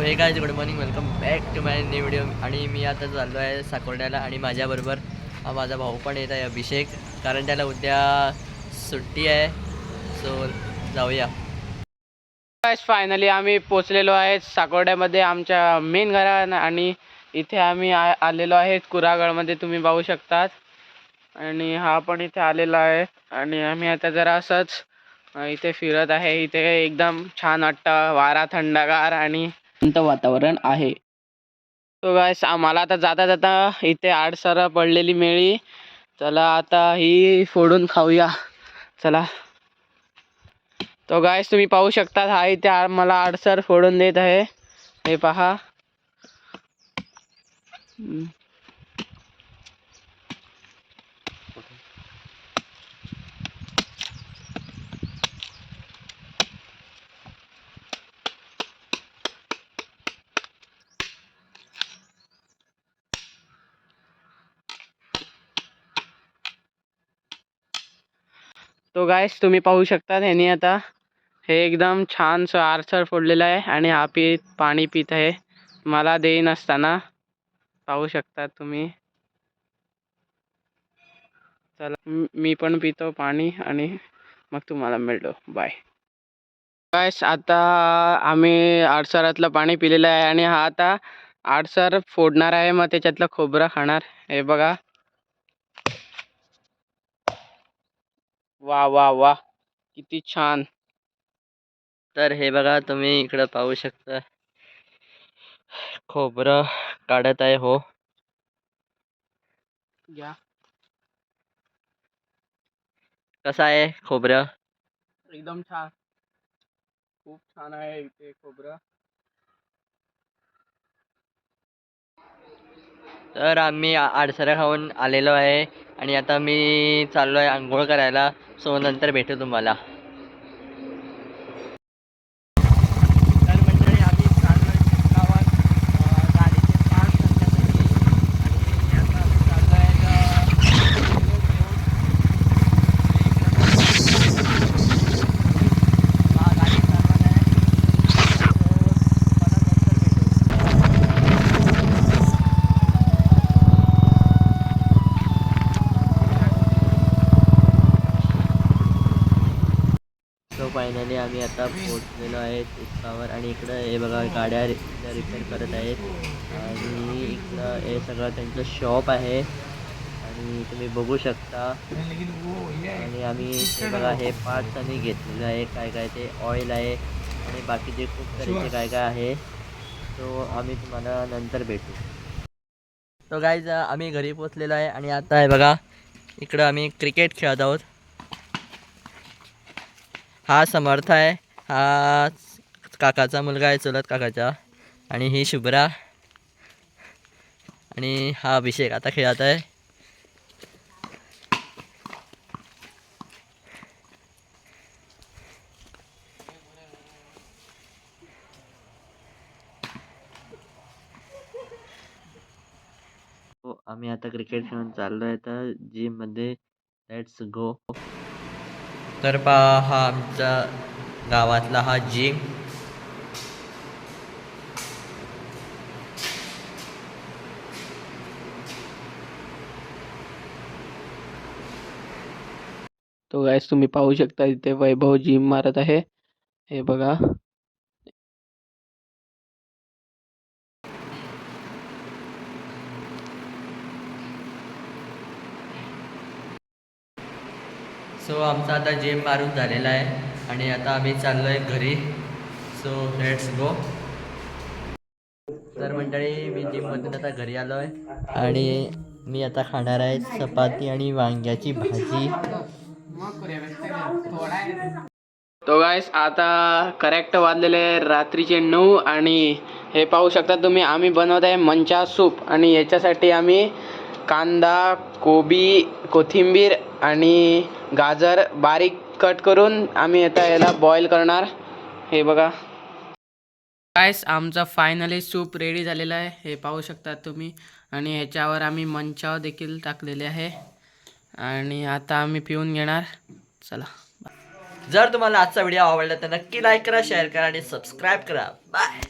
So हे काय good morning welcome back to my new video आणि मी आता चाललो आहे साकोर्ड्याला आणि माझ्याबरोबर माझा भाऊ पण येत आहे अभिषेक. कारण त्याला उद्या सुट्टी आहे. सो जाऊया. फायनली आम्ही पोचलेलो आहे साकोर्ड्यामध्ये आमच्या मेन घरा आणि इथे आम्ही आ आलेलो आहे कुरागडमध्ये तुम्ही पाहू शकतात. आणि हा पण इथे आलेला आहे. आणि आम्ही आता जरा असंच इथे फिरत आहे. इथे एकदम छान वाटतं वारा थंडगार आणि शांत वातावरण आहे. तो गायस आम्हाला आता जाता जाता इथे आडसर पडलेली मेळी. चला आता ही फोडून खाऊया. चला. तो गायस तुम्ही पाहू शकता हा इथे मला आडसर फोडून देत आहे. हे पहा. तो गायस तुम्ही पाहू शकता ह्यानी आता हे एकदम छान आरसर फोडलेलं आहे आणि हा पीत पाणी पित आहे. मला देईन असताना पाहू शकता तुम्ही. चला मी पण पितो पाणी आणि मग तुम्हाला मिळतो. बाय गायस आता आम्ही आडसरातलं पाणी पिलेलं आहे आणि हा आता आडसर फोडणार आहे मग त्याच्यातलं खोबरं खाणार. हे बघा. वा वा वा. किती छान. तर हे बघा तुम्ही इकडं पाहू शकता. खोबरं काढत आहे हो. घ्या. कसं आहे खोबरं? एकदम छान. खूप छान आहे इथे खोबरं. तर आम्ही आ- आडसऱ्या खाऊन आलेलो आहे आणि आता मी चाललो आहे आंघोळ करायला. सो नंतर भेटू तुम्हाला. फायनली आम्ही आता पोचलेलो आहे उत्सावर आणि इकडं हे बघा गाड्या रिपेअर करत आहेत. आणि इकडं हे सगळं त्यांचं शॉप आहे. आणि तुम्ही बघू शकता. आणि आम्ही हे बघा हे पार्ट्स आम्ही घेतलेलं आहे. काय काय ते ऑइल आहे. आणि बाकीचे खूप तऱ्हेचे काय काय आहे तो आम्ही तुम्हाला नंतर भेटू. तो गाईज आम्ही घरी पोचलेलो आहे. आणि आता आहे बघा इकडं आम्ही क्रिकेट खेळत आहोत. हा समर्थ आहे. हा काकाचा मुलगा आहे चुलत काकाचा. आणि ही शुभ्रा. आणि हा अभिषेक आता खेळत आहे. हो आम्ही आता क्रिकेट खेळून चाललो आहे तर जिममध्ये लेट्स गो तर पहा हा आमचा गावातला हा जिम तो गायस तुम्ही पाहू शकता इथे वैभव जिम मारत आहे. हे बघा. सो आमचा आता जिम मारून झालेला आहे आणि आता आम्ही चाललो आहे घरी. सो लेट्स गो तर मंडळी मी जिममधून आता घरी आलो आहे आणि मी आता खाणार आहे चपाती आणि वांग्याची भाजी. तो गायस आता करेक्ट वाजलेले रात्रीचे नऊ आणि हे पाहू शकता तुम्ही आम्ही बनवत आहे मंचा सूप आणि याच्यासाठी आम्ही कांदा कोबी कोथिंबीर आणि गाजर बारीक कट करून आम्ही आता याला बॉईल करणार. हे बघा. गायस आमचा फायनली सूप रेडी झालेला आहे. हे पाहू शकता तुम्ही. आणि ह्याच्यावर आम्ही मंचाव देखील टाकलेले आहे. आणि आता आम्ही पिऊन घेणार. चला. जर तुम्हाला आजचा व्हिडिओ आवडला तर नक्की लाईक करा शेअर करा आणि सबस्क्राईब करा. बाय